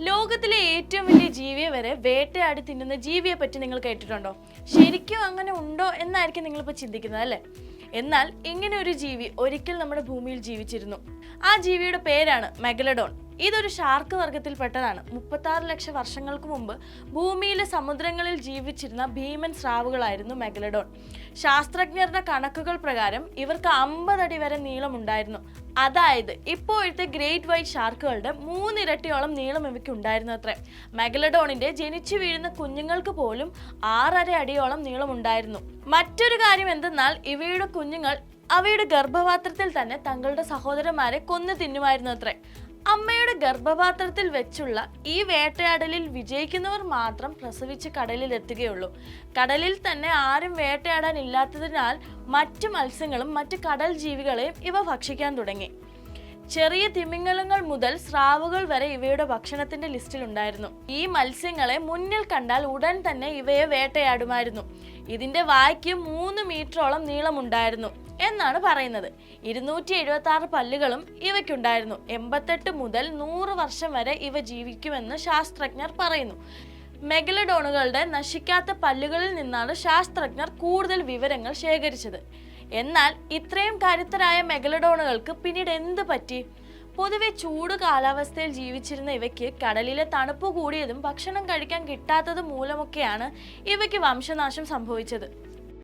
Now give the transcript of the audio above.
ലോകത്തിലെ ഏറ്റവും വലിയ ജീവിയെ വരെ വേട്ടയാടി തിന്നുന്ന ജീവിയെ പറ്റി നിങ്ങൾ കേട്ടിട്ടുണ്ടോ? ശരിക്കും അങ്ങനെ ഉണ്ടോ എന്നായിരിക്കും നിങ്ങളിപ്പോൾ ചിന്തിക്കുന്നത് അല്ലേ? എന്നാൽ ഇങ്ങനെ ഒരു ജീവി ഒരിക്കൽ നമ്മുടെ ഭൂമിയിൽ ജീവിച്ചിരുന്നു. ആ ജീവിയുടെ പേരാണ് മെഗലഡോൺ. ഇതൊരു ഷാർക്ക് വർഗത്തിൽപ്പെട്ടതാണ്. മുപ്പത്താറ് ലക്ഷം വർഷങ്ങൾക്ക് മുമ്പ് ഭൂമിയിലെ സമുദ്രങ്ങളിൽ ജീവിച്ചിരുന്ന ഭീമൻ സ്രാവുകളായിരുന്നു മെഗലഡോൺ. ശാസ്ത്രജ്ഞരുടെ കണക്കുകൾ പ്രകാരം ഇവർക്ക് അമ്പതടി വരെ നീളമുണ്ടായിരുന്നു. അതായത് ഇപ്പോഴത്തെ ഗ്രേറ്റ് വൈറ്റ് ഷാർക്കുകളുടെ മൂന്നിരട്ടിയോളം നീളം ഇവയ്ക്ക് ഉണ്ടായിരുന്നു അത്രേ. മെഗലഡോണിന്റെ ജനിച്ചു വീഴുന്ന കുഞ്ഞുങ്ങൾക്ക് പോലും ആറര അടിയോളം നീളമുണ്ടായിരുന്നു മറ്റൊരു കാര്യം എന്തെന്നാൽ ഇവയുടെ കുഞ്ഞുങ്ങൾ അവയുടെ ഗർഭപാത്രത്തിൽ തന്നെ തങ്ങളുടെ സഹോദരന്മാരെ കൊന്നു തിന്നുമായിരുന്നു അത്രേ. അമ്മയുടെ ഗർഭപാത്രത്തിൽ വെച്ചുള്ള ഈ വേട്ടയാടലിൽ വിജയിക്കുന്നവർ മാത്രം പ്രസവിച്ച് കടലിൽ എത്തുകയുള്ളൂ കടലിൽ തന്നെ ആരും വേട്ടയാടാൻ ഇല്ലാത്തതിനാൽ മറ്റു മത്സ്യങ്ങളും മറ്റു കടൽ ജീവികളെയും ഇവ ഭക്ഷിക്കാൻ തുടങ്ങി. ചെറിയ തിമിംഗലങ്ങൾ മുതൽ സ്രാവുകൾ വരെ ഇവയുടെ ഭക്ഷണത്തിന്റെ ലിസ്റ്റിൽ ഉണ്ടായിരുന്നു ഈ മത്സ്യങ്ങളെ മുന്നിൽ കണ്ടാൽ ഉടൻ തന്നെ ഇവയെ വേട്ടയാടുമായിരുന്നു. ഇതിന്റെ വായ്ക്ക് മൂന്ന് മീറ്ററോളം നീളമുണ്ടായിരുന്നു എന്നാണ് പറയുന്നത്. ഇരുന്നൂറ്റി എഴുപത്തി ആറ് പല്ലുകളും ഇവയ്ക്കുണ്ടായിരുന്നു. എൺപത്തെട്ട് മുതൽ നൂറ് വർഷം വരെ ഇവ ജീവിക്കുമെന്ന് ശാസ്ത്രജ്ഞർ പറയുന്നു. മെഗലഡോണുകളുടെ നശിക്കാത്ത പല്ലുകളിൽ നിന്നാണ് ശാസ്ത്രജ്ഞർ കൂടുതൽ വിവരങ്ങൾ ശേഖരിച്ചത്. എന്നാൽ ഇത്രയും കരുത്തരായ മെഗലഡോണുകൾക്ക് പിന്നീട് എന്ത് പറ്റി? പൊതുവെ ചൂട് കാലാവസ്ഥയിൽ ജീവിച്ചിരുന്ന ഇവയ്ക്ക് കടലിലെ തണുപ്പ് കൂടിയതും ഭക്ഷണം കഴിക്കാൻ കിട്ടാത്തതും മൂലമൊക്കെയാണ് ഇവയ്ക്ക് വംശനാശം സംഭവിച്ചത്.